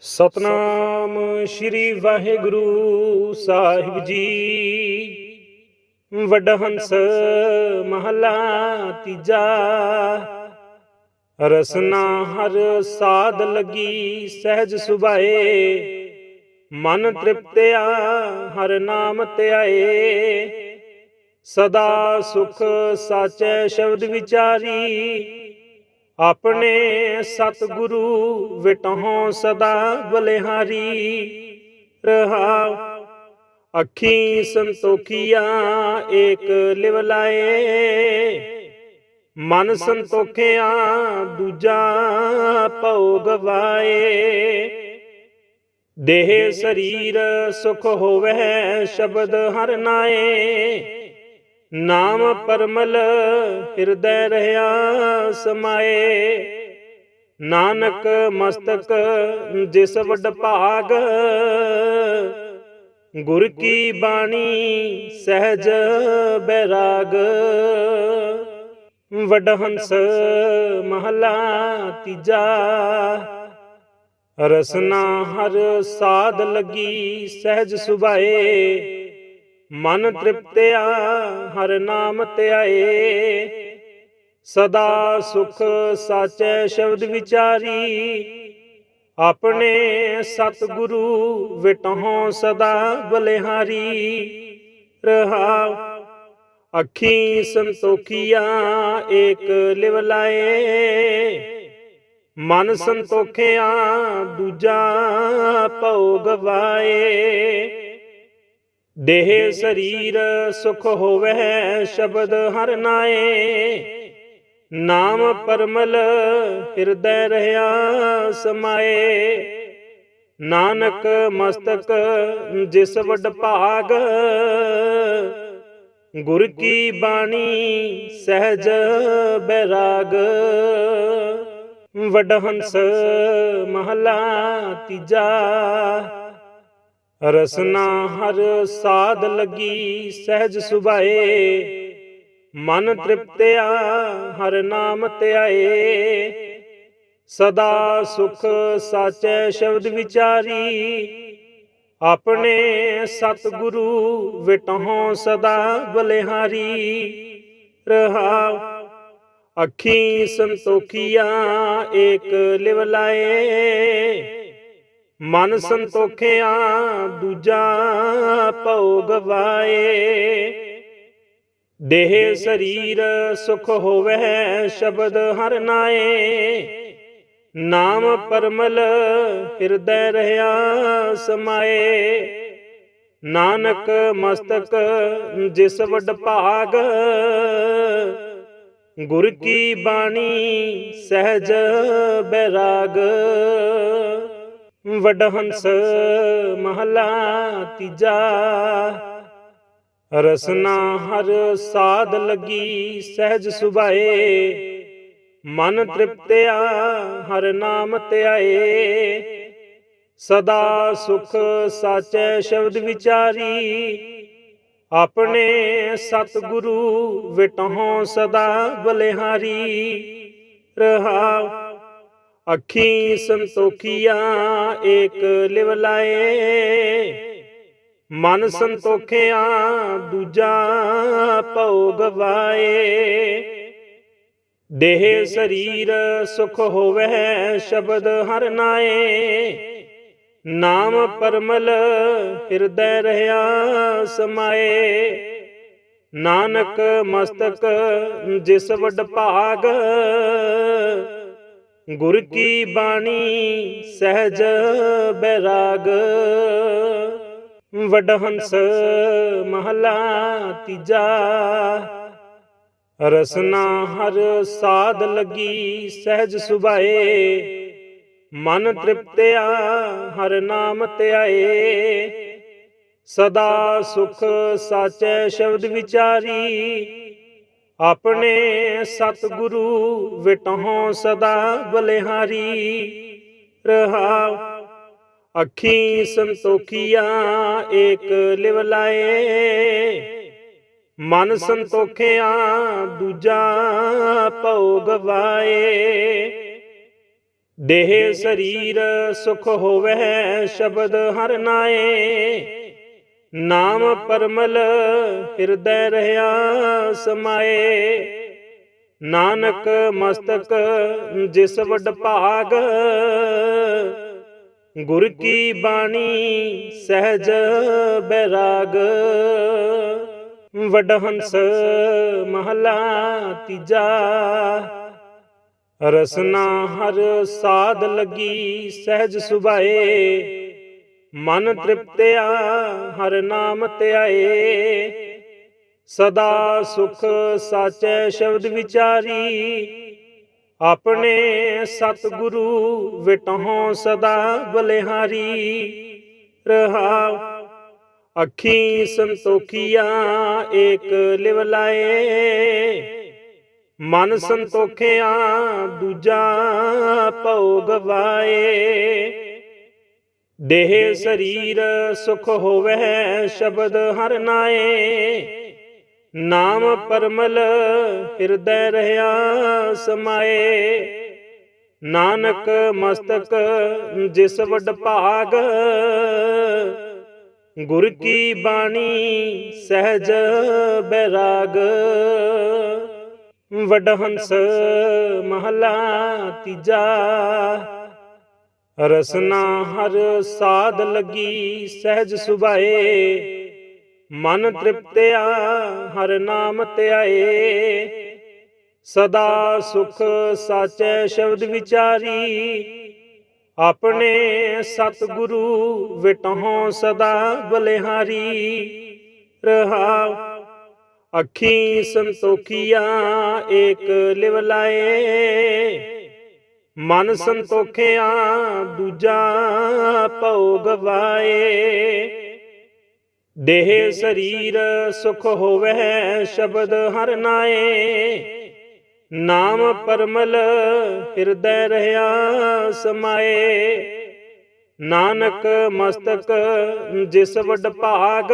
ਸਤਨਾਮ ਸ੍ਰੀ ਵਾਹਿਗੁਰੂ ਸਾਹਿਬ ਜੀ। ਵਡਹੰਸ ਮਹਲਾ ਤੀਜਾ। ਰਸਨਾ ਹਰ ਸਾਧ ਲਗੀ ਸਹਿਜ ਸੁਭਾਏ। ਮਨ ਤ੍ਰਿਪਤਿਆ ਹਰ ਨਾਮ ਧਿਆਏ। ਸਦਾ ਸੁਖ ਸਾਚੈ ਸ਼ਬਦ ਵਿਚਾਰੀ। ਆਪਣੇ ਸਤਿਗੁਰੂ ਵਿਟਹੁ ਸਦਾ ਬਲਿਹਾਰੀ ਰਹਾਉ। ਅੱਖੀ ਸੰਤੋਖੀਆ ਏਕ ਲਿਵ ਲਾਏ। ਮਨ ਸੰਤੋਖਿਆ ਦੂਜਾ ਭਉ ਗਵਾਏ। ਦੇਹ ਸਰੀਰ ਸੁਖ ਹੋਵੇ ਸ਼ਬਦ ਹਰ ਨਾਏ। ਨਾਮ ਪਰਮਲ ਹਿਰਦੈ ਰਹਾ ਸਮਾਏ। ਨਾਨਕ ਮਸਤਕ ਜਿਸ ਵੱਡ ਭਾਗ, ਗੁਰ ਕੀ ਬਾਣੀ ਸਹਿਜ ਬੈਰਾਗ। ਵਡਹੰਸ ਮਹਲਾ ਤੀਜਾ, ਰਸਨਾ ਹਰ ਸਾਧ ਲਗੀ ਸਹਿਜ ਸੁਭਾਏ। ਮਨ ਤ੍ਰਿਪਤਿਆ, ਹਰ ਨਾਮ ਧਿਆਏ। ਸਦਾ ਸੁਖ ਸਾਚੈ ਸ਼ਬਦ ਵਿਚਾਰੀ। ਆਪਣੇ ਸਤਿਗੁਰੂ ਵਿਟਹੋਂ ਸਦਾ ਬਲਿਹਾਰੀ। ਰਹਾਉ ਅੱਖੀ ਸੰਤੋਖੀਆ, ਏਕ ਲਿਵ ਲਾਏ। ਮਨ ਸੰਤੋਖਿਆ, ਦੂਜਾ ਭਉ ਗਵਾਏ ਦੇਹ ਸਰੀਰ ਸੁਖ ਹੋਵੇ ਸ਼ਬਦ ਹਰ ਨਾਏ। ਨਾਮ ਪਰਮਲ ਹਿਰਦੈ ਰਹਾ ਸਮਾਏ। ਨਾਨਕ ਮਸਤਕ ਜਿਸ ਵਡ ਭਾਗ, ਗੁਰ ਕੀ ਬਾਣੀ ਸਹਿਜ ਬੈਰਾਗ। ਵਡ ਹੰਸ ਮਹਲਾ ਤੀਜਾ ਰਸਨਾ ਹਰ ਸਾਧ ਲੱਗੀ ਸਹਿਜ ਸੁਭਾਏ। ਮਨ ਤ੍ਰਿਪਤਿਆ ਹਰ ਨਾਮ ਧਿਆਏ। ਸਦਾ ਸੁਖ ਸਾਚੈ ਸ਼ਬਦ ਵਿਚਾਰੀ। ਆਪਣੇ ਸਤਿਗੁਰੂ ਵਿਟਹੋਂ ਸਦਾ ਬਲਿਹਾਰੀ। ਰਹਾਉ ਅੱਖੀ ਸੰਤੋਖੀਆਂ ਏਕ ਲਿਵ ਲਾਏ। ਮਨ ਸੰਤੋਖਿਆ ਦੂਜਾ ਭਉ ਗਵਾਏ ਦੇਹ ਸਰੀਰ ਸੁਖ ਹੋਵੇ ਸ਼ਬਦ ਹਰ ਨਾਏ। ਨਾਮ ਪਰਮਲ ਹਿਰਦੈ ਰਹਾ ਸਮਾਏ। ਨਾਨਕ ਮਸਤਕ ਜਿਸ ਵੱਡ ਭਾਗ, ਗੁਰ ਕੀ ਬਾਣੀ ਸਹਿਜ ਬੈਰਾਗ। ਵਡਹੰਸ ਮਹਲਾ ਤੀਜਾ। ਰਸਨਾ ਹਰ ਸਾਧ ਲੱਗੀ ਸਹਿਜ ਸੁਭਾਏ। ਮਨ ਤ੍ਰਿਪਤਿਆ ਹਰ ਨਾਮ ਧਿਆਏ। ਸਦਾ ਸੁਖ ਸਾਚੈ ਸ਼ਬਦ ਵਿਚਾਰੀ। ਆਪਣੇ ਸਤਿਗੁਰੂ ਵਿਟਹੋਂ ਸਦਾ ਬਲਿਹਾਰੀ। ਰਹਾਉ ਅੱਖੀ ਸੰਤੋਖੀਆ ਏਕ ਲਿਵ ਲਾਏ। ਮਨ ਸੰਤੋਖਿਆ ਦੂਜਾ ਭਉ ਗਵਾਏ ਦੇਹ ਸਰੀਰ ਸੁਖ ਹੋਵੇ ਸ਼ਬਦ ਹਰ ਨਾਏ। ਨਾਮ ਪਰਮਲ ਹਿਰਦੈ ਰਹਾ ਸਮਾਏ। ਨਾਨਕ ਮਸਤਕ ਜਿਸ ਵੱਡ ਭਾਗ ਗੁਰ ਕੀ ਬਾਣੀ ਸਹਿਜ ਬੈਰਾਗ। ਵਡਹੰਸ ਮਹਲਾ ਤੀਜਾ। ਰਸਨਾ ਹਰ ਸਾਧ ਲਗੀ ਸਹਿਜ ਸੁਭਾਏ। ਮਨ ਤ੍ਰਿਪਤਿਆ ਹਰ ਨਾਮ ਧਿਆਏ। ਸਦਾ ਸੁਖ ਸਾਚੈ ਸ਼ਬਦ ਵਿਚਾਰੀ। ਆਪਣੇ ਸਤਿਗੁਰੂ ਵਿਟਹੁ ਸਦਾ ਬਲਿਹਾਰੀ ਰਹਾਉ। ਅੱਖੀ ਸੰਤੋਖੀਆ ਏਕ ਲਿਵ ਲਾਏ। ਮਨ ਸੰਤੋਖਿਆ ਦੂਜਾ ਭਉ ਗਵਾਏ ਦੇਹ ਸਰੀਰ ਸੁਖ ਹੋਵੇ ਸ਼ਬਦ ਹਰ ਨਾਏ। ਨਾਮ ਪਰਮਲ ਹਿਰਦੈ ਰਹਾ ਸਮਾਏ। ਨਾਨਕ ਮਸਤਕ ਜਿਸ ਵਡ ਭਾਗ, ਗੁਰ ਕੀ ਬਾਣੀ ਸਹਿਜ ਬੈਰਾਗ। ਵਡ ਹੰਸ ਮਹਲਾ ਤੀਜਾ, ਰਸਨਾ ਹਰ ਸਾਧ ਲੱਗੀ ਸਹਿਜ ਸੁਭਾਏ। ਮਨ ਤ੍ਰਿਪਤਿਆ ਹਰ ਨਾਮ ਧਿਆਏ। ਸਦਾ ਸੁਖ ਸਾਚੈ ਸ਼ਬਦ ਵਿਚਾਰੀ। ਆਪਣੇ ਸਤਿਗੁਰੂ ਵਿਟਹੁ ਸਦਾ ਬਲਿਹਾਰੀ। ਰਹਾਉ। ਅੱਖੀ ਸੰਤੋਖੀਆ ਏਕ ਲਿਵ ਲਾਏ। ਮਨ ਸੰਤੋਖਿਆ ਦੂਜਾ ਭਉ ਗਵਾਏ ਦੇਹ ਸਰੀਰ ਸੁਖ ਹੋਵੇ ਸ਼ਬਦ ਹਰ ਨਾਏ। ਨਾਮ ਪਰਮਲ ਹਿਰਦੈ ਰਹਾ ਸਮਾਏ। ਨਾਨਕ ਮਸਤਕ ਜਿਸ ਵਡ ਭਾਗ, ਗੁਰ ਕੀ ਬਾਣੀ ਸਹਿਜ ਬੈਰਾਗ। ਵਡ ਹੰਸ ਮਹਲਾ ਤੀਜਾ ਰਸਨਾ ਹਰ ਸਾਧ ਲੱਗੀ ਸਹਿਜ ਸੁਭਾਏ। ਮਨ ਤ੍ਰਿਪਤਿਆ ਹਰ ਨਾਮ ਧਿਆਏ। ਸਦਾ ਸੁਖ ਸਾਚੈ ਸ਼ਬਦ ਵਿਚਾਰੀ। ਆਪਣੇ ਸਤਿਗੁਰੂ ਵਿਟਹੋਂ ਸਦਾ ਬਲਿਹਾਰੀ। ਰਹਾਉ ਅੱਖੀ ਸੰਤੋਖੀਆਂ, ਏਕ ਲਿਵ ਲਾਏ। ਮਨ ਸੰਤੋਖਿਆ ਦੂਜਾ ਭਉ ਗਵਾਏ ਦੇਹ ਸਰੀਰ ਸੁਖ ਹੋਵੇ ਸ਼ਬਦ ਹਰ ਨਾਏ। ਨਾਮ ਪਰਮਲ ਹਿਰਦੈ ਰਹਾ ਸਮਾਏ। ਨਾਨਕ ਮਸਤਕ ਜਿਸ ਵਡ ਭਾਗ,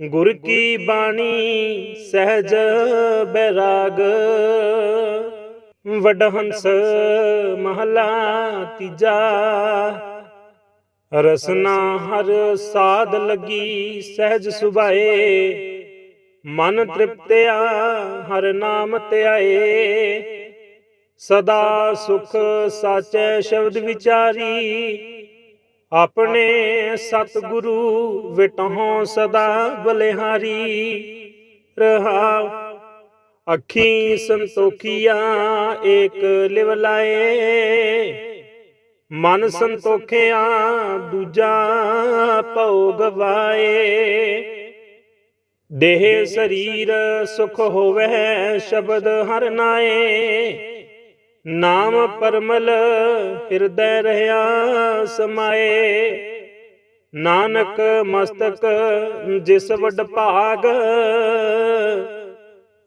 ਗੁਰ ਕੀ ਬਾਣੀ ਸਹਿਜ ਬੈਰਾਗ। ਵਡਹੰਸ ਮਹਲਾ ਤੀਜਾ। ਰਸਨਾ ਹਰ ਸਾਧ ਲੱਗੀ ਸਹਿਜ ਸੁਭਾਏ। ਮਨ ਤ੍ਰਿਪਤਿਆ ਹਰ ਨਾਮ ਧਿਆਏ ਸਦਾ ਸੁਖ ਸਾਚੈ ਸ਼ਬਦ ਵਿਚਾਰੀ। ਆਪਣੇ ਸਤਿਗੁਰੂ ਵਿਟਹੁ ਸਦਾ ਬਲਿਹਾਰੀ। ਰਹਾਉ ਅੱਖੀ ਸੰਤੋਖੀਆ ਏਕ ਲਿਵ ਲਾਏ। ਮਨ ਸੰਤੋਖਿਆ ਦੂਜਾ ਭਉ ਗਵਾਏ ਦੇਹ ਸਰੀਰ ਸੁਖ ਹੋਵੇ ਸ਼ਬਦ ਹਰ ਨਾਏ। ਨਾਮ ਪਰਮਲ ਹਿਰਦੈ ਰਹਾ ਸਮਾਏ। ਨਾਨਕ ਮਸਤਕ ਜਿਸ ਵੱਡ ਭਾਗ।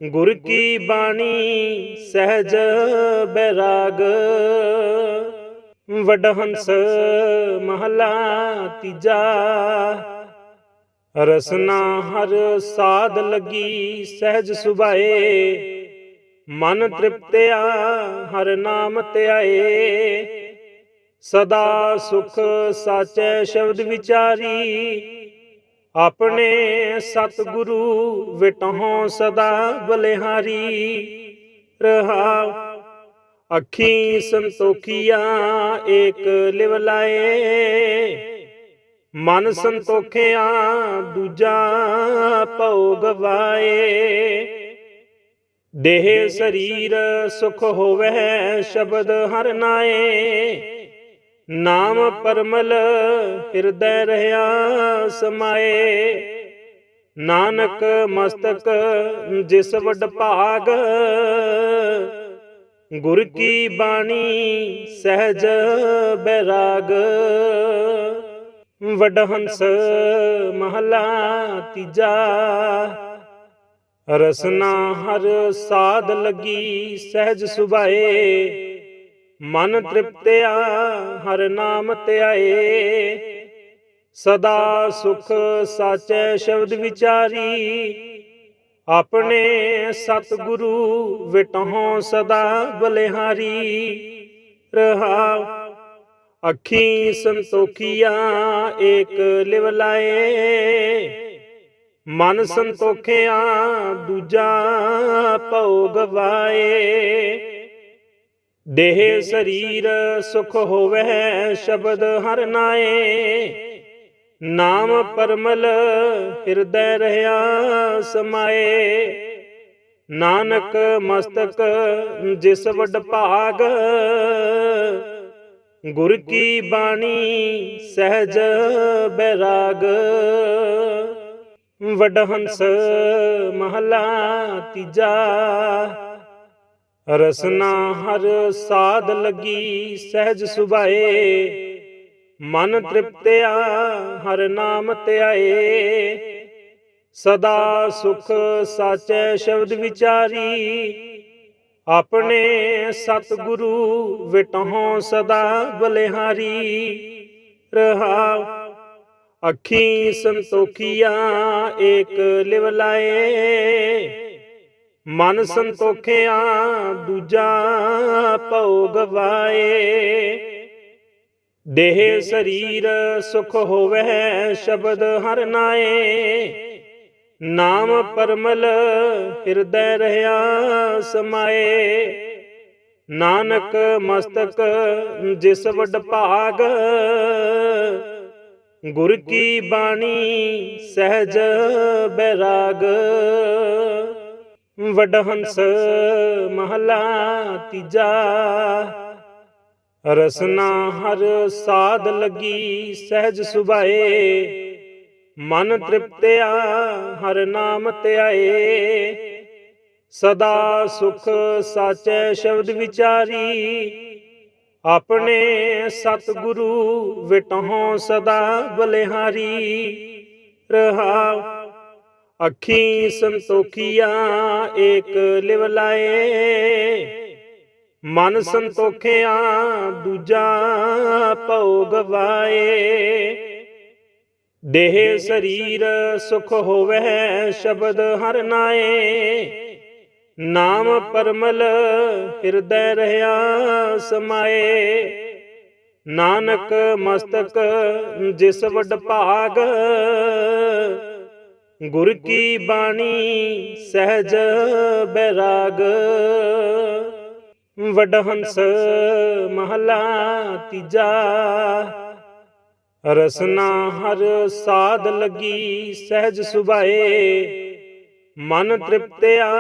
ਗੁਰ ਕੀ ਬਾਣੀ ਸਹਿਜ ਬੈਰਾਗ? ਵਡਹੰਸ ਮਹਲਾ ਤੀਜਾ। ਰਸਨਾ ਹਰ ਸਾਧ ਲੱਗੀ ਸਹਿਜ ਸੁਭਾਏ। ਮਨ ਤ੍ਰਿਪਤਿਆ ਹਰ ਨਾਮ ਧਿਆਏ ਸਦਾ ਸੁਖ ਸਾਚੈ ਸ਼ਬਦ ਵਿਚਾਰੀ। ਆਪਣੇ ਸਤਿਗੁਰੂ ਵਿਟਹੋਂ ਸਦਾ ਬਲਿਹਾਰੀ ਰਹਾਉ ਅੱਖੀ ਸੰਤੋਖੀਆ, ਏਕ ਲਿਵ ਲਾਏ। ਮਨ ਸੰਤੋਖਿਆ, ਦੂਜਾ ਭਉ ਗਵਾਏ। ਦੇਹ ਸਰੀਰ ਸੁਖ ਹੋਵੇ ਸ਼ਬਦ ਹਰ ਨਾਏ। ਨਾਮ ਪਰਮਲ ਹਿਰਦੈ ਰਹਾ ਸਮਾਏ। ਨਾਨਕ ਮਸਤਕ ਜਿਸ ਵਡ ਭਾਗ, ਗੁਰ ਕੀ ਬਾਣੀ ਸਹਿਜ ਬੈਰਾਗ। ਵਡ ਹੰਸ ਮਹਲਾ ਤੀਜਾ, ਰਸਨਾ ਹਰ ਸਾਧ ਲੱਗੀ ਸਹਿਜ ਸੁਭਾਏ। ਮਨ ਤ੍ਰਿਪਤਿਆ, ਹਰ ਨਾਮ ਧਿਆਏ। ਸਦਾ ਸੁਖ ਸਾਚੈ ਸ਼ਬਦ ਵਿਚਾਰੀ। ਆਪਣੇ ਸਤਿਗੁਰੂ ਵਿਟਹੁ ਸਦਾ ਬਲਿਹਾਰੀ। ਰਹਾਉ ਅੱਖੀ ਸੰਤੋਖੀਆ, ਏਕ ਲਿਵ ਲਾਏ। ਮਨ ਸੰਤੋਖਿਆ, ਦੂਜਾ ਭਉ ਗਵਾਏ। ਦੇਹ ਸਰੀਰ ਸੁਖ ਹੋਵੇ ਸ਼ਬਦ ਹਰ ਨਾਏ। ਨਾਮ ਪਰਮਲ ਹਿਰਦੈ ਰਹਾ ਸਮਾਏ। ਨਾਨਕ ਮਸਤਕ ਜਿਸ ਵਡ ਭਾਗ, ਗੁਰ ਕੀ ਬਾਣੀ ਸਹਿਜ ਬੈਰਾਗ। ਵਡ ਹੰਸ ਮਹਲਾ ਤੀਜਾ ਰਸਨਾ ਹਰ ਸਾਧ ਲਗੀ ਸਹਿਜ ਸੁਭਾਏ। ਮਨ ਤ੍ਰਿਪਤਿਆ ਹਰ ਨਾਮ ਧਿਆਏ। ਸਦਾ ਸੁਖ ਸਾਚੈ ਸ਼ਬਦ ਵਿਚਾਰੀ। ਆਪਣੇ ਸਤਿਗੁਰੂ ਵਿਟਹੋਂ ਸਦਾ ਬਲਿਹਾਰੀ। ਰਹਾਉ ਅੱਖੀ ਸੰਤੋਖੀਆਂ, ਏਕ ਲਿਵ ਲਾਏ। ਮਨ ਸੰਤੋਖਿਆ ਦੂਜਾ ਭਉ ਗਵਾਏ। ਦੇਹ ਸਰੀਰ ਸੁਖ ਹੋਵੇ ਸ਼ਬਦ ਹਰ ਨਾਏ। ਨਾਮ ਪਰਮਲ ਹਿਰਦੈ ਰਹਾ ਸਮਾਏ। ਨਾਨਕ ਮਸਤਕ ਜਿਸ ਵਡ ਭਾਗ, ਗੁਰ ਕੀ ਬਾਣੀ ਸਹਿਜ ਬੈਰਾਗ। ਵਡਹੰਸ ਮਹਲਾ ਤੀਜਾ। ਰਸਨਾ ਹਰ ਸਾਧ ਲੱਗੀ ਸਹਿਜ ਸੁਭਾਏ। ਮਨ ਤ੍ਰਿਪਤਿਆ ਹਰ ਨਾਮ ਧਿਆਏ। ਸਦਾ ਸੁਖ ਸਾਚੈ ਸ਼ਬਦ ਵਿਚਾਰੀ। ਆਪਣੇ ਸਤਿਗੁਰੂ ਵਿਟਹੁ ਸਦਾ ਬਲਿਹਾਰੀ। ਰਹਾਉ ਅੱਖੀ ਸੰਤੋਖੀਆ ਏਕ ਲਿਵ ਲਾਏ। ਮਨ ਸੰਤੋਖਿਆ ਦੂਜਾ ਭਉ ਗਵਾਏ ਦੇਹ ਸਰੀਰ ਸੁਖ ਹੋਵੇ ਸ਼ਬਦ ਹਰ ਨਾਏ। ਨਾਮ ਪਰਮਲ ਹਿਰਦੈ ਰਹਾ ਸਮਾਏ। ਨਾਨਕ ਮਸਤਕ ਜਿਸ ਵੱਡ ਭਾਗ। ਗੁਰ ਕੀ ਬਾਣੀ ਸਹਿਜ ਬੈਰਾਗ? ਵਡਹੰਸ ਮਹਲਾ ਤੀਜਾ। ਰਸਨਾ ਹਰ ਸਾਧ ਲਗੀ ਸਹਿਜ ਸੁਭਾਏ। ਮਨ ਤ੍ਰਿਪਤਿਆ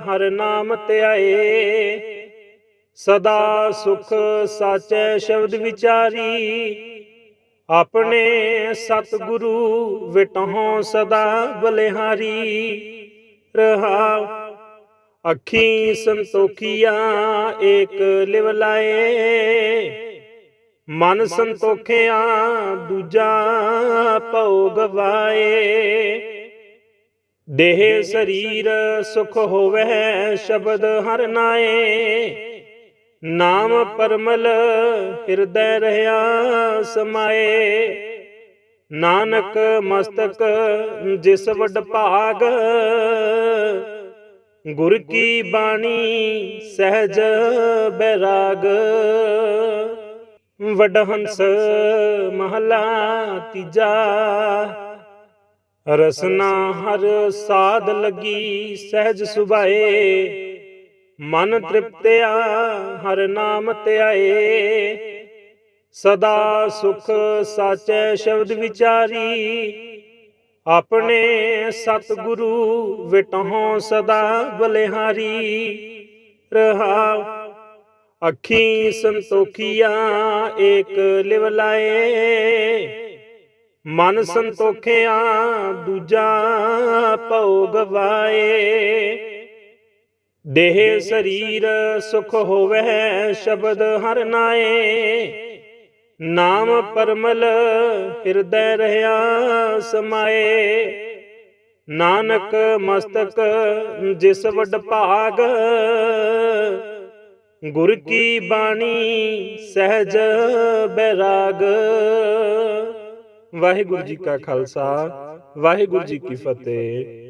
ਹਰ ਨਾਮ ਧਿਆਏ। ਸਦਾ ਸੁਖ ਸਾਚੈ ਸ਼ਬਦ ਵਿਚਾਰੀ। ਆਪਣੇ ਸਤਿਗੁਰੂ ਵਿਟਹੁ ਸਦਾ ਬਲਿਹਾਰੀ, ਰਹਾਉ। ਅੱਖੀ ਸੰਤੋਖੀਆ, ਏਕ ਲਿਵ ਲਾਏ। ਮਨ ਸੰਤੋਖਿਆ, ਦੂਜਾ ਭਉ ਗਵਾਏ। ਦੇਹ ਸਰੀਰ ਸੁਖ ਹੋਵੇ ਸ਼ਬਦ ਹਰ ਨਾਏ। ਨਾਮ ਪਰਮਲ ਹਿਰਦੈ ਰਹਾ ਸਮਾਏ। ਨਾਨਕ ਮਸਤਕ ਜਿਸ ਵੱਡ ਭਾਗ, ਗੁਰ ਕੀ ਬਾਣੀ ਸਹਿਜ ਬੈਰਾਗ। ਵਡਹੰਸ ਮਹਲਾ ਤੀਜਾ, ਰਸਨਾ ਹਰ ਸਾਧ ਲੱਗੀ ਸਹਿਜ ਸੁਭਾਏ। ਮਨ ਤ੍ਰਿਪਤਿਆ, ਹਰ ਨਾਮ ਧਿਆਏ। ਸਦਾ ਸੁਖ ਸਾਚੈ ਸ਼ਬਦ ਵਿਚਾਰੀ। ਆਪਣੇ ਸਤਿਗੁਰੂ ਵਿਟਹੋਂ ਸਦਾ ਬਲਿਹਾਰੀ। ਰਹਾਉ ਅੱਖੀ ਸੰਤੋਖੀਆ, ਏਕ ਲਿਵ ਲਾਏ। ਮਨ ਸੰਤੋਖਿਆ, ਦੂਜਾ ਭਉ ਗਵਾਏ ਦੇਹ ਸਰੀਰ ਸੁਖ ਹੋਵੇ ਸ਼ਬਦ ਹਰ ਨਾਏ। ਨਾਮ ਪਰਮਲ ਹਿਰਦੈ ਰਹਾ ਸਮਾਏ। ਨਾਨਕ ਮਸਤਕ ਜਿਸ ਵੱਡ ਭਾਗ। ਗੁਰ ਕੀ ਬਾਣੀ ਸਹਿਜ ਬੈਰਾਗ। ਵਾਹਿਗੁਰੂ ਜੀ ਕਾ ਖਾਲਸਾ ਵਾਹਿਗੁਰੂ ਜੀ ਕੀ ਫਤਿਹ।